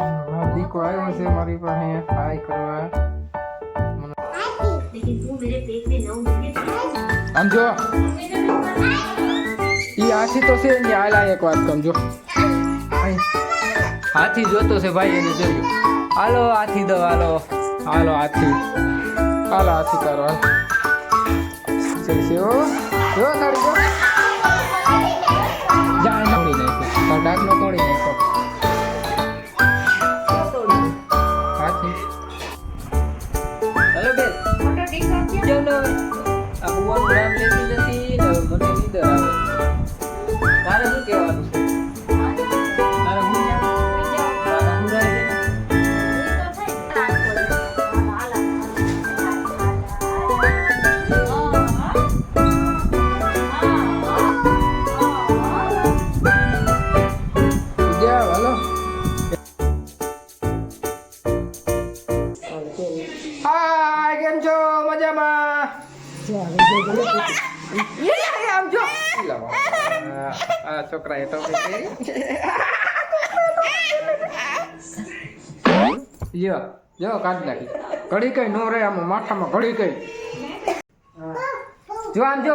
દીકો આવ્યો છે મારી પાસે, હાય કરવા. આમ જો. ઈ આથી તો છે ને આલા એક વાત સમજો હાથી જોતો છે ભાઈ એને જોયું હાલો, હાથી દો, હાલો. હાલો, હાથી. હાલો, હાથી કરો જોઈશે ઓ જો કાઢી દો જાય તોડી નાખ્યો. તડાકનો તોડી નાખ્યો. યે, પહેરી. યો ઘડી કઈ નો રે આમાં માથામાં ઘડી કઈ જો આમ જો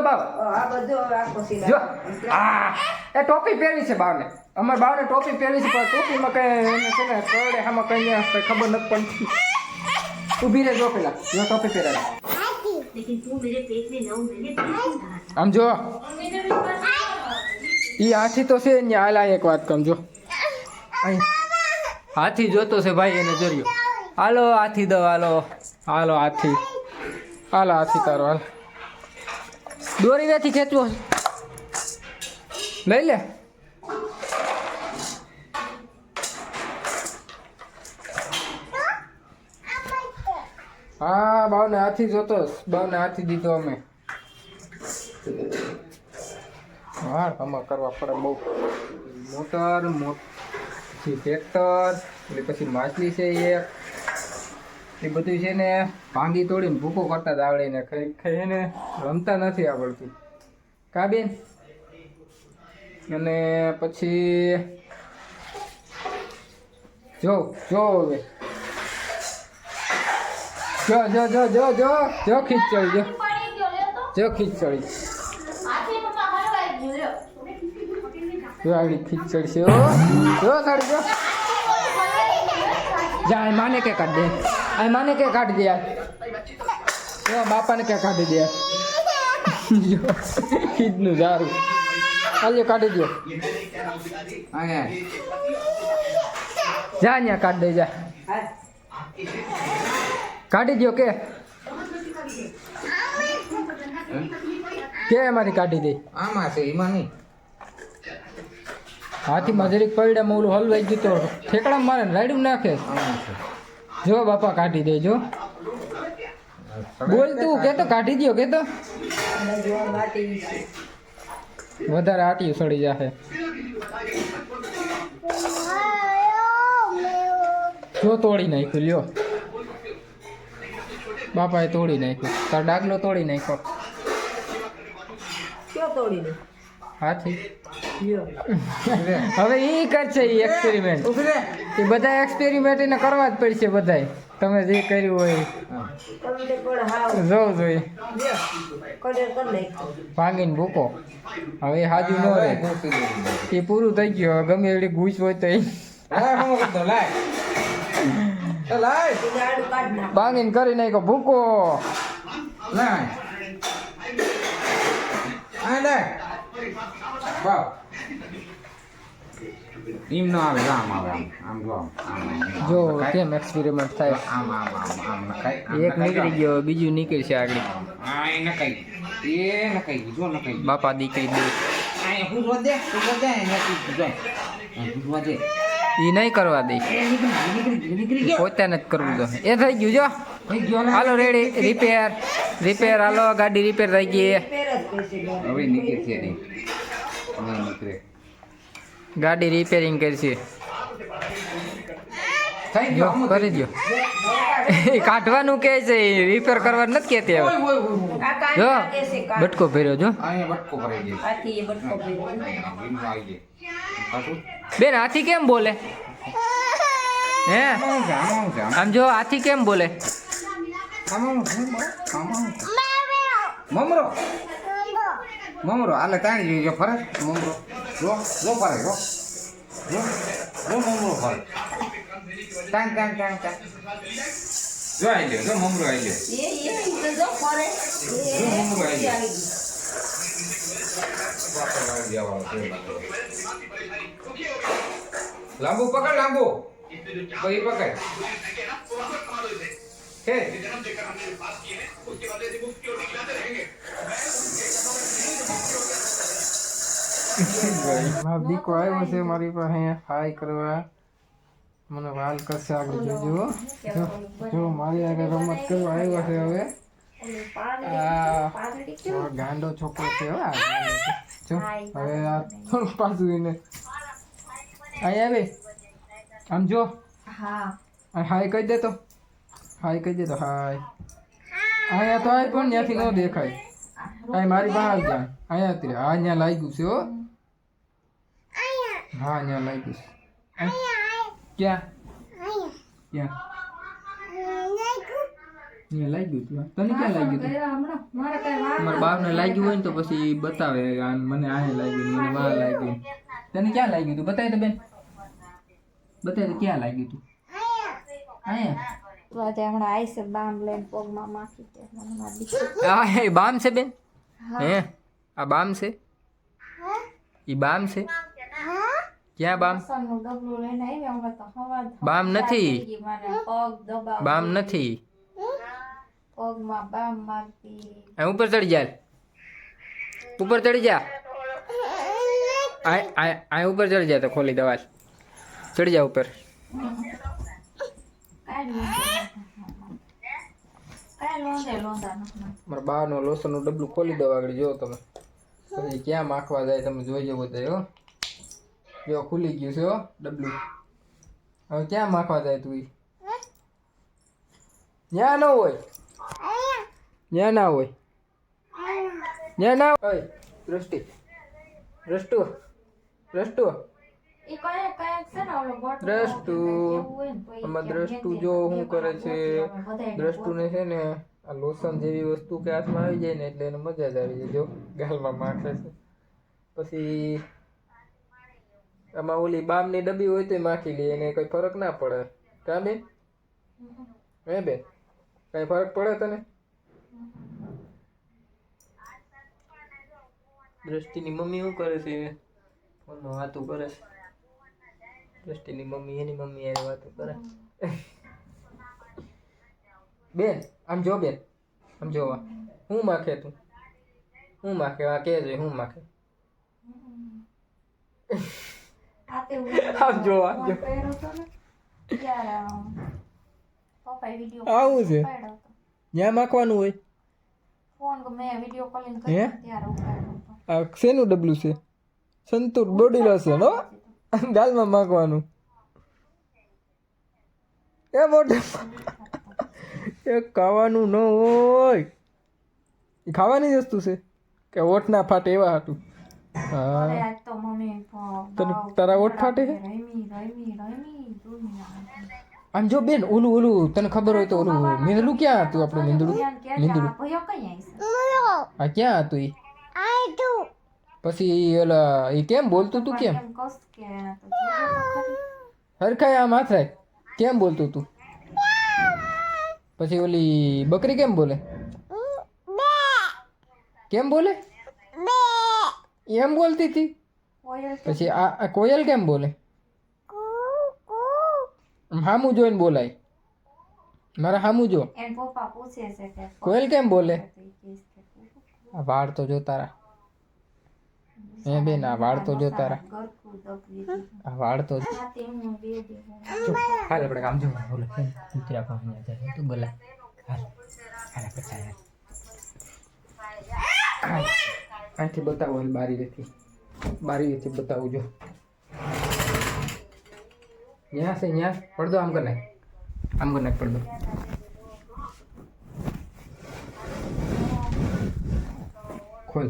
આ એ ટોપી પહેરી છે બાવને અમાર બાવને ટોપી પહેરી છે પણ ટોપીમાં કઈ એને છે કરડે આમાં કઈ ખબર નથી પડતી ઊભી રહે જો પેલા જો ટોપી પહેરેલા लेकिन तू मेरे पेट में नौ महीने था આમ જો ઈ હાથી તો છે ને હાલ આ એક વાત કહું જો અહીં. હાથી જોતો છે ભાઈ એને જોયું હાલો હાથી દો હાલો હાલો હાથી હાલો હાથી તારો હાલ દોરી વેથી ખેંચવો છે? લઈ લે હા બાવને હાથી જોતો બાવને હાથી દીધો અમે. હા, આમાં કરવા પડે બહુ. મોટર પછી ટ્રેક્ટર, એટલે પછી માછલી છે એક એ બધું છે ને ભાંગી તોડીને ભૂકો કરતા જ આવડે ને ખાઈ ખાઈ ને રમતા નથી આવડતું. કાબીન અને પછી જો જો હવે. જો જો જો જો જો જો ખીચડી, જો. જો ખીચડી. જો આવડી ખીચડી છે જો સાડી જો. જા માને કે કાઢ દે. આ માને કે કાઢ દે જો, બાપાને કે કાઢી દે ખીચનું સારું. હાલ્યો કાઢી દો જા. અહીંયા કાઢ દે, જા. કાઢી દો કે. કે એમાંથી કાઢી દે? આમાં છે એમાં નહીં. હાથીમાં જરીક પૈડામાં ઓલું હલવાઈ ગયું તો ઠેકડા મારે રાડ્યું નાખે. જો બાપા કાઢી દેજો બોલ તું કે તો કાઢી દો કે તો. વધારે આટિયું સડી જશે જો તોડી નાખ્યું લ્યો. બાપાએ તોડી નાખ્યો. તાર ડાગલો તોડી નાખ્યો. હાથી. હવે એ કરશે એ એક્સપેરિમેન્ટ એ બધા એક્સપેરિમેન્ટ એને કરવા જ પડશે બધાય. તમે જે કર્યું હોય. જોવું જોઈએ. ભાંગીને ભૂકો. હવે એ હાજુ ન રહે. એ પૂરું થઈ ગયું. હવે ગમે એવી ઘૂસ હોય તો એ. ભાંગીને કરી નાખો ભૂકો. એમ ન આવે આમ આવે આમ આમ જો આમ. જો કેમ એક્સપેરિમેન્ટ થાય? આમ આમ આમ આમ નખાય. એક નીકળી ગયો બીજું નીકળશે આગળ. આ એ એ જો બાપા દીકરી આ. આ દે. એ નહીં કરવા દે. ગયું, ગયું, ગયું. પોતે નથી કરવું તો. એ થઈ ગયું જો. થઈ હાલો રેડી રિપેર રિપેર હાલો ગાડી રિપેર થઈ ગઈ હવે નીકળે ગાડી રિપેરિંગ કરશે ગયો કરી દો એ કાઢવાનું કે છે રિપેર કરવાનું નથી કહેતી હવે. જો બટકો ભર્યો જો. બટકો ભરાઈ જાય આવી? બેન હાથી કેમ બોલે? હે? આમાં જો હાથી કેમ બોલે? મમરો. મમરો આલે તાણી જોઈ જો ફરે. મમરો. જો જો ફરે જો. જો જો મમરો ફરે. તાણ તાણ તાણ તાણ. જો આઈ લ્યો જો મમરો એ એ જો ફરે. જો મમરો આઈ લ્યો વાપરવા જવાનું છે. લાંબુ પકડ લાંબુ ભાઈ પકડ હે મારો દીકો આવ્યો છે મારી પાસે હાય કરવા મને વાલ કરશે આગળ જોજો જો જો મારી આગળ રમત કરવા આવ્યો છે હવે આ મારો ગાંડો છોકરો છે હો આ ગાંડો છે. જો હવે આ થોડું પાછું એને અહીં આવે. આમ જો. હા. હાય કહી દે તો. હાય કહી દે તો હાય. અહીંયા તો આય પણ ત્યાંથી ન દેખાય. અહીં મારી બહાર જા. અહીંયા તે હા ત્યાં લાગ્યું છે હો. હા અહીંયા લાગ્યું છે. ક્યાં? ક્યાં? અહીંયા લાગ્યું તું. તને ક્યાં લાગ્યું તું? મારા બાપને લાગ્યું. હોય ને તો પછી બતાવે આ મને આ લાગ્યું મને વાહ લાગ્યું. તને ક્યાં લાગ્યું તું? બતાવી દે બેન. બતાવી ક્યાં લાગ્યું તું? તો બામ છે. બેન? હે. આ બામ છે? ઈ બામ છે? ક્યાં બામ? તો બામ નથી. બામ નથી. પગમાં બામ મારતી. ઉપર ચડી જા. ઉપર ચડી જા. આ ઉપર ચડી જા તો ખોલી દવા ચડી જા ઉપર. મારા બાનો લોસનનું ડબલું ખોલી દવા આગળ જો તમે. પછી ક્યાં માખવા જાય તમે જોઈજો બધા હો. જો ખુલી ગયું છે હો ડબલું. હવે ક્યાં માખવા જાય તું? ત્યાં ન હોય. ત્યાં ના હોય. ન્યા ના હોય. દ્રષ્ટિ. દ્રષ્ટુ. દ્રષ્ટુ. દ્રષ્ટુ. આમાં દ્રષ્ટુ જો શું કરે છે દ્રષ્ટુને છે ને આ લોશન જેવી વસ્તુ કે હાથમાં આવી જાય ને એટલે એને મજા જ આવી જાય જો. ગાલમાં માખે છે. પછી આમાં ઓલી બામની ડબ્બી હોય તો માખી લે એને કઈ ફરક ના પડે. કા બેન? હે બેન? કઈ ફરક પડે તને? દ્રષ્ટિની મમ્મી શું કરે છે? ફોનમાં વાતો કરે છે. દ્રષ્ટિની મમ્મી એની મમ્મી એની વાતો કરે. બેન આમ જો બેન આમ જોવા. હું માખે તું? હું માખે? આ કે છે હું માખે? આમ જોવા આવું છે. ત્યાં માખવાનું હોય? હે? આ શેનું ડબલું છે? સંતુર બોડી લોશન હો? ગાલમાં માખવાનું. એ મોટે એ ખાવાનું ન હોય. એ ખાવાની જ વસ્તુ છે કે ઓઠ ના ફાટે એવા હતું હા. તને તારા ઓઠ ફાટે છે? આમ જો બેન ઓલું ઓલું તને ખબર હોય તો ઓલું મીંદડું ક્યાં હતું આપણું મીંદડું? મીંદડું. આ ક્યાં હતું એ પછી ઓલા એ કેમ બોલતું તું કેમ. હરખાય આમ હાથ કેમ બોલતું તું? પછી ઓલી બકરી કેમ બોલે? કેમ બોલે? એમ બોલતી હતી પછી આ આ કોયલ કેમ બોલે? હામું જોઈને બોલાય. મારા હામું જો. એન પપ્પા પૂછે છે કે કોયલ કેમ બોલે? વાળ તો જો તારા એ બેન આ વાળ તો જો તારા. આ વાળ તો હાલ આપણે કામ જો બોલે કૂતરા પાસે જાય તું બોલા. હાલ હાલ આપણે ચાલે અહીંથી બતાવો બારી રેથી બારી રેથી બતાવું જો. ન્યા છે ન્યા પડદો આમ કર નાખ આમ કર નાખ પડદો ખોલ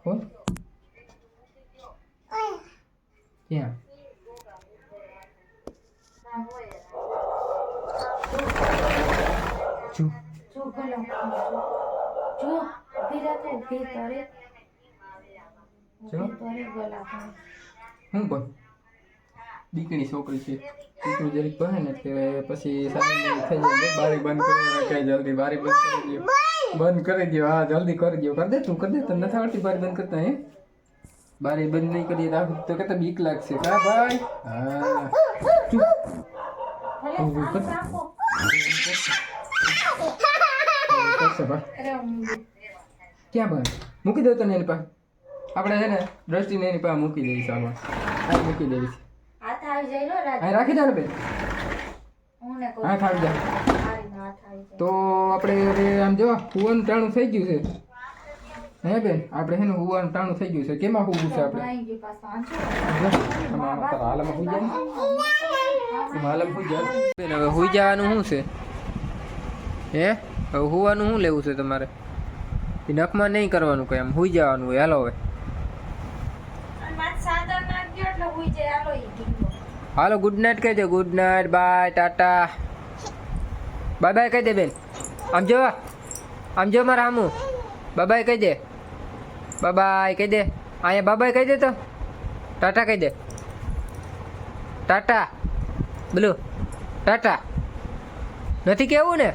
ખોલ ક્યાં જો જો ગલા જો ઊભી રાખો ઊભી તરે જો. ઊભી તરે ગલા પર. હું પણ દીકરી છોકરી છે દીકરી જરીક કહે ને એટલે પછી સારી થઈ જાય બારી બંધ કરી નાખે જલ્દી બારી બંધ કરી દો બંધ કરી દો હા જલ્દી કરી દો કરી દે તું કરી દે તને નથી આવડતી બારી બંધ કરતા હે બારી બંધ નહીં કરીએ તો આ તો કહેતા બીક લાગશે હા ભાઈ હા ચૂપ ભલે ઊભું કર. આમ રાખો કરશે ભાઈ અરે ઊંધી. ક્યાં ભાઈ મૂકી દો તને એની પાસે આપણે છે ને દ્રષ્ટિને એની પાસે મૂકી દઈશ આમાં આ મૂકી છે. હાથ આવી જાય લો રાજ રાખી દે ને બેન. હાથ આવી જાય. હાથ તો આપણે હવે આમ જો હુવાનું ટાણું થઈ ગયું છે. હે બેન આપણે છે ને હુવાનું ટાણું થઈ ગયું છે. કેમાં હુવું છે આપણે? હાલમાં હુઈ જાય ને હુઈ જાય બેન હવે હુઈ જવાનું શું છે? હે? હવે હુવાનું શું લેવું છે તમારે? નખમાં નહીં કરવાનું કંઈ આમ. હુઈ જવાનું હોય. હાલો હવે અને માથે સાદર નાખજો એટલે હુઈ જાય હાલો ગુડ નાઇટ કહી દે good night bye tata. Bye bye કહી દે બેન. આમ જો આમ જો મારા આમું બાય કહી દે બાય કહી દે અહીંયા બાય કહી દે તો. ટાટા કહી દે ટાટા. બોલો. ટાટા. નથી કેવું ને?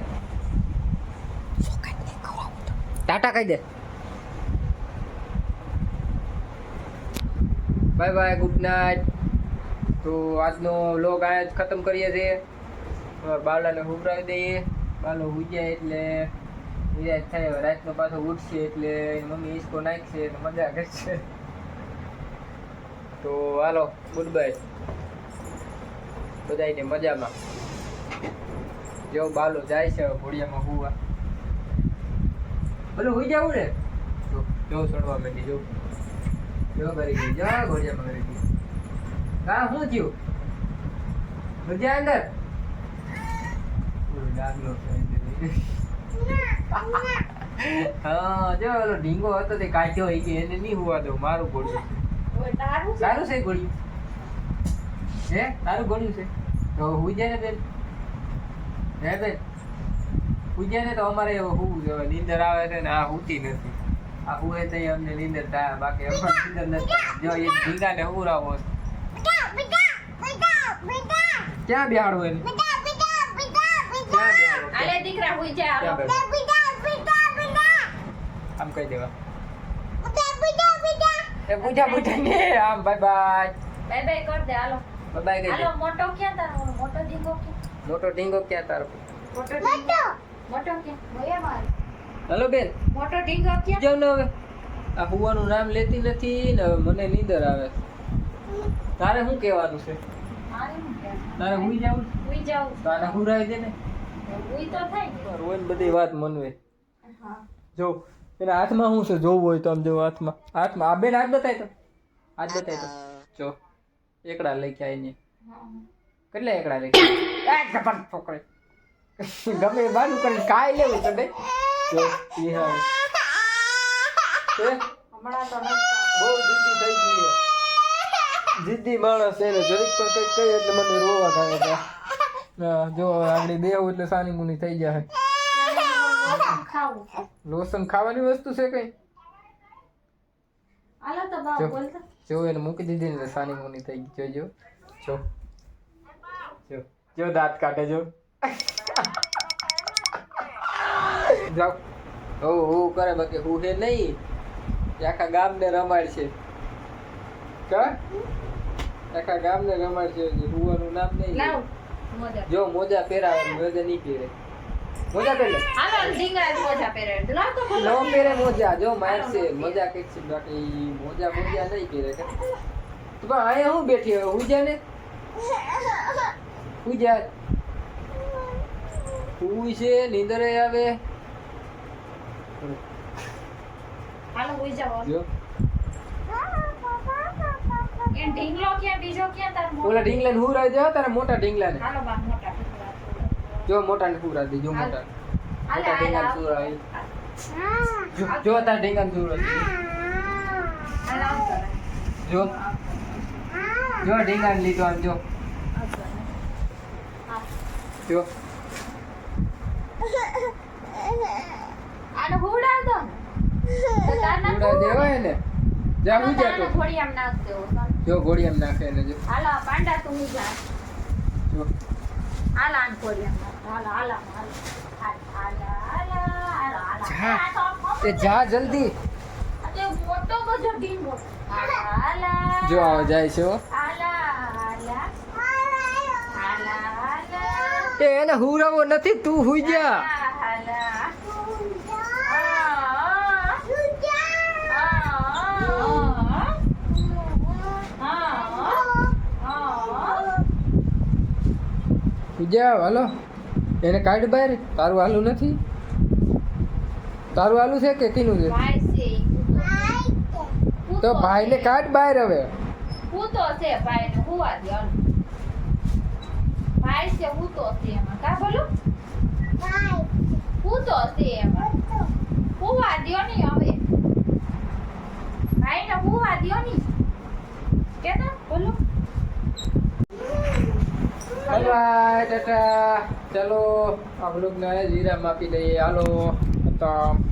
ટાટા કહી દે બાય બાય ગુડ નાઇટ તો આજનો વ્લોગ અહીંયા જ ખતમ કરીએ છીએ. બાવલાને ઉભરાવી દઈએ. હુઈ જાય એટલે નિરાશ થાય. રાતનો પાછો ઉઠશે એટલે મમ્મી ઈસકો નાખશે એટલે મજા કરશે. તો હાલો ગુડ બાય બધાને મજામાં. જો બાલો જાય છે ઘોડિયામાં હુવા. બોલો, હુઈ જાવું ને? જો ચડવા માંડી, જો. જો કરી ગઈ, જો થયું? મજા અંદર? હા, જો ઓલો હતો તે કાઢ્યો હોય કે એને નહીં હોવા દઉં, મારું ગોળ્યું? સારું છે ગોળ્યું? હે? તારું ગોળ્યું છે? તો હું જાય ને બેન. હે બેન? પૂજ્યા ને તો અમારે હવે હું નીંદર આવે છે ને આ હુતી નથી. આ હુએ તો અમને નીંદર થાય બાકી અમને નીંદર નથી જો એ ક્યાં બેહાડવું એને? ક્યાં દીકરા હુઈ? આમ કહી દેવા. એ પૂજા પૂજા ને. આમ બાય બાય. બાય બાય કર દે હાલો. બાય બાય કહી દે. હાલો મોટો ક્યાં તારો? મોટો ઢીંગો ક્યાં? મોટો ઢીંગો ક્યાં તારો? મોટો મોટો. ક્યાં? બોયા માર. હલો બેન. મોટો ઢીંગો ક્યાં જાવ ને હવે. આ હુવાનું નામ લેતી નથી ને હવે મને નીંદર આવે. તારે શું કહેવાનું છે? તારે હુઈ જાવું હુઈ જાવું તારે હુરાઈ દે ને? હુઈ તો થાય રોજ બધી વાત મનવે. હા. જો એના હાથમાં શું છે જોવું હોય તો આમ જો હાથમાં. હાથમાં. આ બેન હાથ બતાય તો. હાથ બતાય તો. જો એકડા લઈ કે આવીને કેટલા એકડા લઈ આ જબર છોકરી. ગમે બાનું કરીને કાંઈ લેવું તો બે જો હા છે હમણાં તો બહુ જીદ્દી થઈ ગઈ છે જીદ્દી માણસ છે ને જરીક પણ કંઈક કહે એટલે મને રોવા થાય છે. જો આગળ બેહું એટલે સાની મુની થઈ જાય. લોસન ખાવાની વસ્તુ છે કઈ? જો. એને મૂકી દીધી ને સાની મુની થઈ ગઈ. જોજો જો. જો જો દાંત કાઢે જો. જાઓ. હું હો કરે બાકી? હું હે નહીં. આખા ગામને રમાડ છે કા? આખા ગામને રમાડ છે હુવાનું નામ નહીં જો મોજા પહેરાવે મોજા નહીં પહેરે. મોજા પહેરે. હાલો ઢીંગા મોજા પહેરે. લાવ તો બોલો ન પહેરે મોજા. જો મારશે. મજા. કંઈક છે. બાકી મોજા મોજા નહીં પહેરે કે? તો પણ અહીંયા હું બેઠી હવે? હું જા ને? હું જા છે? નીંદર આવે? જો. એ ઓલા ઢીંગલા હું રહી જાવ તારા મોટા ઢીંગલા ને હાલો બા મોટા જો મોટા. મોટા હાલે ઢીંગલા શું જો તાર ઢીંગલા શું રહી જો. જો ઢીંગલા લીધો આમ જો. જો. જા જલ્દી. જો આવો જાય છો એને હુરાવો નથી તું હુઈ જા. જા હાલો. એને કાઢ બહાર તારું હાલું નથી? તારું હાલું છે કે કીનું છે? તો ભાઈને કાઢ બહાર હવે? હું તો છે ભાઈ ને હુવા દે ભાઈ છે હું તો છે એમાં. કા બોલું? હું તો છે એમાં. હુવા દ્યો ની હવે. ભાઈને હુવા દ્યો ની કે ના બોલું? બાય ટાટા ચાલો આ બ્લોગને વિરામ આપી દઈએ. હાલો. ખતમ